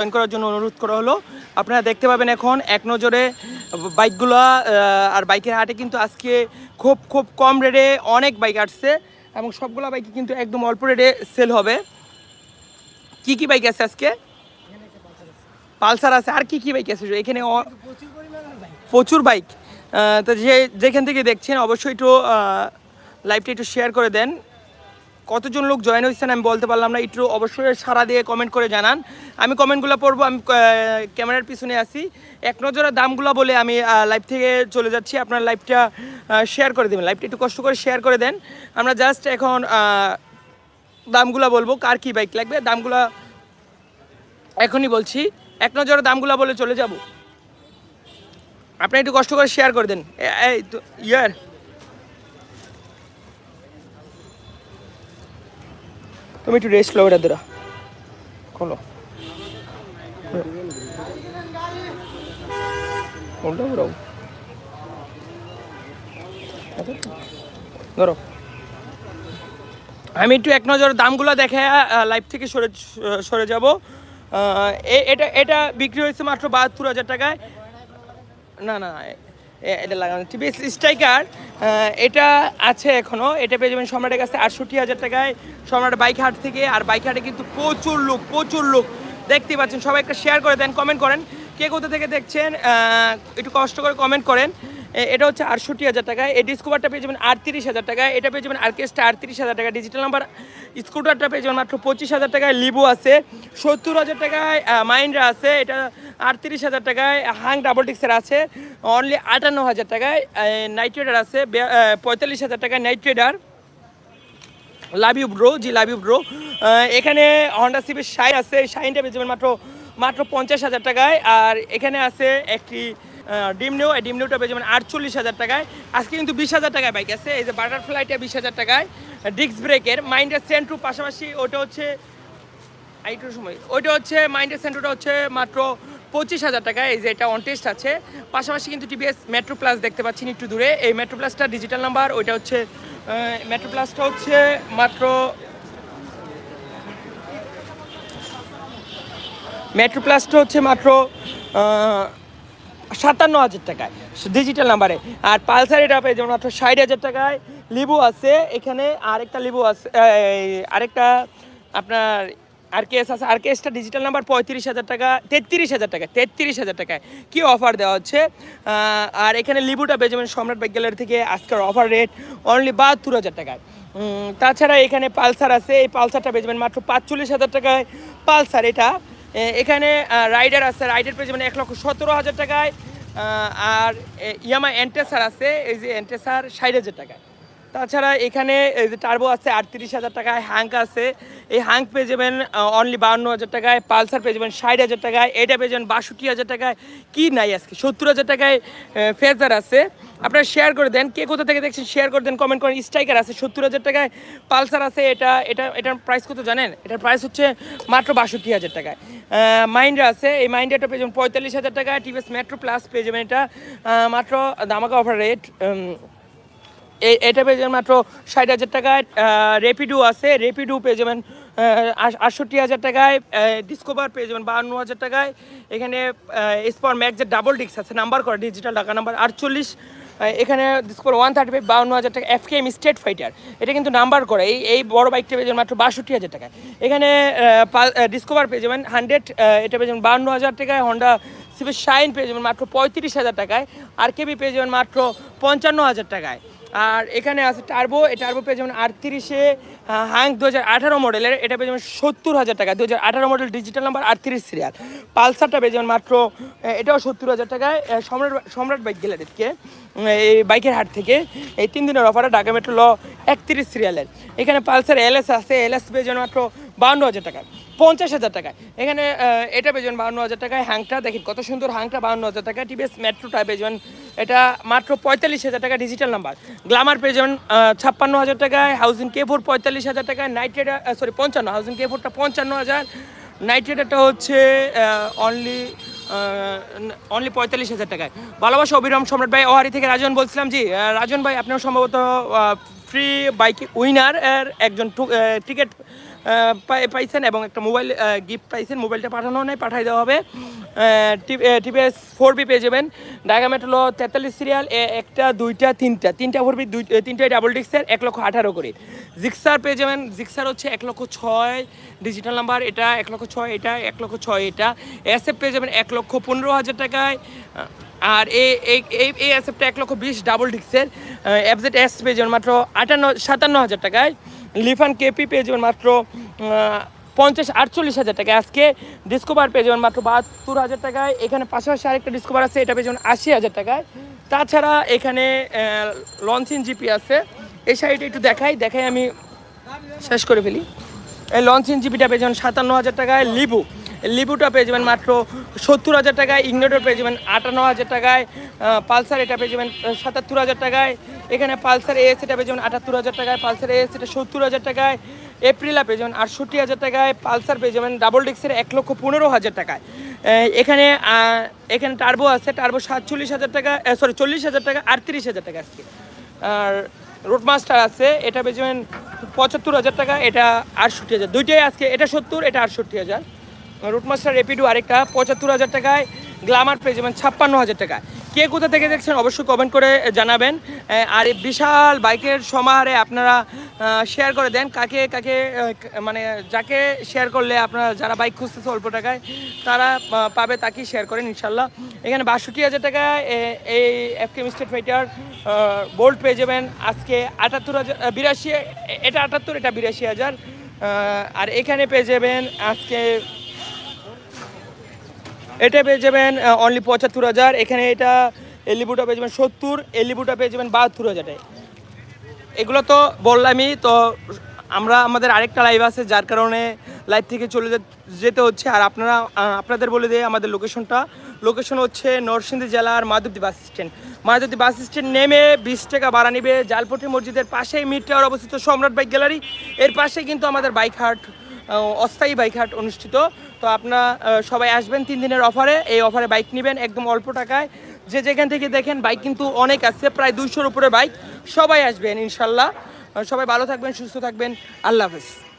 Join করার জন্য অনুরোধ করা হলো। আপনারা দেখতে পাবেন এখন এক নজরে বাইকগুলো আর বাইকের হাটে কিন্তু আজকে খুব খুব কম রেটে অনেক বাইক আসছে এবং সবগুলো বাইকই কিন্তু একদম অল্প রেটে সেল হবে। কি কি বাইক আছে আজকে? পালসার আছে। আর কি কি বাইক আছে? এখানে প্রচুর বাইক। তো যে, যেখান থেকে দেখছেন অবশ্যই একটু লাইভটা একটু শেয়ার করে দেন। কতজন লোক জয়েন হয়েছেন আমি বলতে পারলাম না। একটু অবশ্যই সারা দিয়ে কমেন্ট করে জানান। আমি কমেন্টগুলো পড়ব, আমি ক্যামেরার পিছনে আছি। এক নজরে দামগুলো বলে আমি লাইভ থেকে চলে যাচ্ছি। আপনার লাইভটা শেয়ার করে দেবেন। লাইভটা একটু কষ্ট করে শেয়ার করে দেন। আমরা জাস্ট এখন দামগুলো বলব। কার কি বাইক লাগবে? দামগুলো এখনই বলছি। এক নজরে দামগুলো বলে চলে যাব। আপনি একটু কষ্ট করে শেয়ার করে দেন। এই ইয়ার। তুমি একটু রেস্ট লো এটা দিরা খোলো। ধরো। আমি একটু এক নজর দামগুলো দেখে লাইভ থেকে সরে সরে যাব। এটা এটা বিক্রি হয়েছে মাত্র বাহাত্তর হাজার টাকায়। না না এটা লাগানো। টিভিএস স্ট্রাইকার এটা আছে এখনও এটা পেয়ে যাবেন সম্রাটের কাছে আটষট্টি হাজার টাকায়। সম্রাট বাইক হাট থেকে, আর বাইক হাটে কিন্তু প্রচুর লোক প্রচুর লোক দেখতে পাচ্ছেন, সবাই একটা শেয়ার করে দেন কমেন্ট করেন। কে কোথা থেকে দেখছেন একটু কষ্ট করে কমেন্ট করেন। এটা হচ্ছে আটষট্টি হাজার টাকা এই ডিসকভারটা পেয়ে যাবেন আটত্রিশ হাজার টাকা এটা পেয়ে যাবেন আর্কেস্টটা আটত্রিশ হাজার টাকা ডিজিটাল নাম্বার স্কুটারটা পেয়ে যাবেন মাত্র পঁচিশ হাজার টাকায়। লিবু আছে, সত্তর হাজার টাকায় মাইন্ডরা আছে, এটা আটত্রিশ হাজার টাকায়। হাং ডাবল ডিক্সের আছে অনলি আটান্ন হাজার টাকায়। নাইট ট্রেডার আছে পঁয়তাল্লিশ হাজার টাকায় night trader love you bro G love you bro এখানে হন্ডা সিবির শাইন আছে শাইনটা পেয়ে যাবেন মাত্র মাত্র পঞ্চাশ হাজার টাকায়। আর এখানে আছে একটি ডিমনিউ এই ডিমনিউটা পেয়ে যাবেন আটচল্লিশ হাজার টাকায়। আজকে কিন্তু বিশ হাজার টাকায় বাইক আছে। এই যে বাটারফ্লাইটা বিশ হাজার টাকায় ডিস্ক ব্রেকের মাইন্ডের সেন্ট্রু পাশাপাশি ওটা হচ্ছে আইটুর সময়, ওইটা হচ্ছে মাইন্ডের সেন্ট্রুটা হচ্ছে মাত্র পঁচিশ হাজার টাকা এই যে এটা অন টেস্ট আছে। পাশাপাশি কিন্তু টিভিএস মেট্রো প্লাস দেখতে পাচ্ছেন একটু দূরে। এই মেট্রো প্লাসটা ডিজিটাল নাম্বার ওইটা হচ্ছে মেট্রো প্লাসটা হচ্ছে মাত্র মেট্রো প্লাসটা হচ্ছে মাত্র সাতান্ন হাজার টাকায়। ডিজিটাল নাম্বারে আর পালসার এটা পেয়ে যেমন মাত্র ষাট হাজার টাকায়। লিবু আছে, এখানে আরেকটা লিবু আছে আরেকটা আপনার আর কেস আছে। আর কেসটা ডিজিটাল নাম্বার পঁয়ত্রিশ হাজার টাকা, তেত্রিশ হাজার টাকা তেত্রিশ হাজার টাকায়। কী অফার দেওয়া হচ্ছে? আর এখানে লিবুটা পেয়ে যাবেন সম্রাট বাইক গ্যালারি থেকে আজকের অফার রেট অনলি বাহাত্তর হাজার টাকায়। তাছাড়া এখানে পালসার আছে। এই পালসারটা যাবেন মাত্র পাঁচচল্লিশ হাজার টাকায়। পালসার এটা এখানে রাইডার আছে রাইডার পেয়েছে মানে এক লক্ষ সতেরো হাজার টাকায় আর ইয়ামা এন্টেসার আছে, এই যে এন্টেসার ষাট হাজার টাকায়। তাছাড়া এখানে টার্বো আছে আটত্রিশ হাজার টাকায় হ্যাঙ্ক আছে। এই হ্যাঙ্ক পেয়ে যাবেন অনলি বাউন্ন হাজার টাকায় পালসার পেয়ে যাবেন ষাট হাজার টাকায়, এটা পেয়ে যাবেন বাষট্টি হাজার টাকায়। কি নাই আজকে, সত্তর হাজার টাকায় ফেজার আছে। আপনারা শেয়ার করে দেন, কে কোথা থেকে দেখছেন শেয়ার করে দেন কমেন্ট করেন স্ট্রাইকার আছে সত্তর হাজার টাকায় পালসার আছে, এটা এটা, এটার প্রাইস কত জানেন? এটার প্রাইস হচ্ছে মাত্র বাষট্টি হাজার টাকায়। মাইন্ডা আছে, এই মাইন্ডাটা পেয়ে যাবেন পঁয়তাল্লিশ হাজার টাকা টিভিএস মেট্রো প্লাস পেয়ে যাবেন এটা মাত্র দামাকা অফার রেট এটা পেয়ে যাবেন মাত্র ষাট হাজার টাকায়। রেপিডো আছে। রেপিডো পেয়ে যাবেন আটষট্টি হাজার টাকায়। ডিসকোভার পেয়ে যাবেন বাহান্ন হাজার টাকায়। এখানে স্পর ম্যাক্সের ডাবল ডিস্ক আছে নাম্বার করা ডিজিটাল টাকা নাম্বার আটচল্লিশ। এখানে ডিসকভার ওয়ান থার্টি ফাইভ বাহান্ন হাজার টাকা এফ কেএম স্টেট ফাইটার এটা কিন্তু নাম্বার করে। এই এই বড় বাইকটা পেয়ে যাবেন মাত্র বাষট্টি হাজার টাকায়। এখানে ডিসকোভার পেয়ে যাবেন হান্ড্রেড এটা পেয়ে যাবেন বাহান্ন হাজার টাকায়। হন্ডা সিভির শাইন পেয়ে যাবেন মাত্র পঁয়ত্রিশ হাজার টাকায়। আর কেবি পেয়ে যাবেন মাত্র পঞ্চান্ন হাজার টাকায়। আর এখানে আছে টার্বো এই টার্বো পেয়ে যেমন আটত্রিশে হ্যাং দু হাজার আঠারো মডেলের এটা পেয়ে যেমন সত্তর হাজার টাকা দু হাজার আঠারো মডেল ডিজিটাল নাম্বার আটত্রিশ সিরিয়াল পালসারটা পেয়ে যেমন মাত্র এটাও সত্তর হাজার টাকায় সম্রাট সম্রাট বাইক গ্যালারিকে এই বাইকের হাট থেকে। এই তিন দিনের অফারে ঢাকা মেট্রো ল একত্রিশ সিরিয়ালের এখানে পালসার এলএস আছে এলএস পেয়ে যেমন মাত্র বাউন্ন হাজার টাকা পঞ্চাশ হাজার টাকায়। এখানে এটা পেয়েছেন বাউন্ন হাজার টাকায় হ্যাংটা। দেখেন কত সুন্দর হ্যাংটা বাউন্ন হাজার টাকা টিভিএস মেট্রোটা পেয়েছেন এটা মাত্র পঁয়তাল্লিশ হাজার টাকা ডিজিটাল নাম্বার গ্লামার পেয়েছেন ছাপ্পান্ন হাজার টাকায়। হাউজিং কে ফোর পঁয়তাল্লিশ হাজার টাকায়। নাইট রেডার সরি পঞ্চান্ন। হাউজিং কে ফোরটা পঞ্চান্ন হাজার। নাইট রেডারটা হচ্ছে অনলি অনলি পঁয়তাল্লিশ হাজার টাকায়। ভালোবাসা অবিরাম সম্রাট ভাই, ওহারি থেকে রাজন বলছিলাম। জি রাজন ভাই, আপনার সম্ভবত ফ্রি বাইক উইনার এর একজন টিকিট পাই- পাইছেন এবং একটা মোবাইল গিফট পাইছেন। মোবাইলটা পাঠানো নেই, পাঠাই দেওয়া হবে। টিভিএস ফোর বি পেয়ে যাবেন। ডায়াগামেট হলো তেতাল্লিশ সিরিয়াল একটা, দুইটা, তিনটা। তিনটা ফোর বি দুই তিনটাই ডাবল ডিক্সের এক লক্ষ আঠারো করে। জিক্সার পেয়ে যাবেন। জিক্সার হচ্ছে এক লক্ষ ছয় ডিজিটাল নাম্বার এটা এক লক্ষ ছয়, এটা এক লক্ষ ছয়, এটা। এসএফ পেয়ে যাবেন এক লক্ষ পনেরো হাজার টাকায়। আর এই অ্যাসেপটা এক লক্ষ বিশ ডাবল ডিক্সের এফজেড এস পেয়ে যাবেন মাত্র আটান্ন, সাতান্ন হাজার টাকায়। লিফান কেপি পেয়ে যাবেন মাত্র পঞ্চাশ, আটচল্লিশ হাজার টাকায়। আজকে ডিসকোভার পেয়ে যাবেন মাত্র বাহাত্তর হাজার টাকায়। এখানে পাশাপাশি আরেকটা ডিসকোভার আছে, এটা পেয়ে যাবেন আশি হাজার টাকায়। তাছাড়া এখানে লঞ্চিন জিপি আছে। এই সাইডে একটু দেখাই দেখাই আমি শেষ করে ফেলি। এই লঞ্চিন জিপিটা পেয়ে যাবেন সাতান্ন হাজার টাকায়। লিবু লিবুটা পেয়ে যাবেন মাত্র সত্তর হাজার টাকায় ইগনোটর পেয়ে যাবেন আটান্ন হাজার টাকায় পালসার এটা পেয়ে যাবেন সাতাত্তর হাজার টাকায়। এখানে পালসার এস এটা পেয়ে যাবেন আটাত্তর হাজার টাকায়, পালসার এস এটা সত্তর হাজার টাকায়। এপ্রিলা পেয়ে যাবেন আটষট্টি হাজার টাকায়, পালসার পেয়ে যাবেন ডাবল ডিক্সের এক লক্ষ পনেরো হাজার টাকায়। এখানে এখানে টার্বো আছে টার্বো সাতচল্লিশ হাজার টাকা সরি চল্লিশ হাজার টাকা, আটত্রিশ হাজার টাকা আজকে। আর রোডমাস্টার আছে, এটা পেয়ে যাবেন পঁচাত্তর হাজার টাকা, এটা আটষট্টি হাজার। দুইটাই আজকে, এটা সত্তর, এটা আটষট্টি হাজার। রুটমাস্টার রেপিডো আরেকটা, পঁচাত্তর হাজার টাকায় গ্লামার পেয়ে যাবেন ছাপ্পান্ন হাজার টাকা। কে কোথা থেকে দেখছেন অবশ্যই কমেন্ট করে জানাবেন। আর এই বিশাল বাইকের সমাহারে আপনারা শেয়ার করে দেন। কাকে কাকে মানে যাকে শেয়ার করলে আপনারা, যারা বাইক খুঁজতেছে অল্প টাকায়, তারা পাবে, তাকেই শেয়ার করেন, ইনশাল্লাহ। এখানে বাষট্টি হাজার টাকায় এই এফ কে মিস্টেড ফাইটার বোল্ট পেয়ে যাবেন। আজকে আটাত্তর হাজার বিরাশি এটা আটাত্তর, এটা বিরাশি হাজার। আর এখানে পেয়ে যাবেন আজকে এটা পেয়ে যাবেন অনলি পঁচাত্তর হাজার। এখানে এটা এলিবুটা পেয়ে যাবেন সত্তর, এলিবুটা পেয়ে যাবেন বাহাত্তর হাজারে। এগুলো তো বললামই, তো আমরা, আমাদের আরেকটা লাইভ আছে, যার কারণে লাইভ থেকে চলে যেতে হচ্ছে। আর আপনারা আপনাদের বলে দিয়ে আমাদের লোকেশনটা লোকেশন হচ্ছে নরসিংদী জেলার Madhabdi bus stand. Madhabdi bus stand নেমে বিশ টাকা ভাড়া নিবে। জালপট্টি মসজিদের পাশেই মিড টাওয়ার অবস্থিত সম্রাট বাইক গ্যালারি। এর পাশে কিন্তু আমাদের বাইক হাট অস্থায়ী বাইক হাট অনুষ্ঠিত। তো আপনারা সবাই আসবেন তিন দিনের অফারে। এই অফারে বাইক নেবেন একদম অল্প টাকায়। যে যেখান থেকে দেখেন বাইক কিন্তু অনেক আছে, প্রায় দুইশোর উপরে বাইক। সবাই আসবেন ইনশাল্লাহ। সবাই ভালো থাকবেন, সুস্থ থাকবেন। আল্লাহ হাফেজ।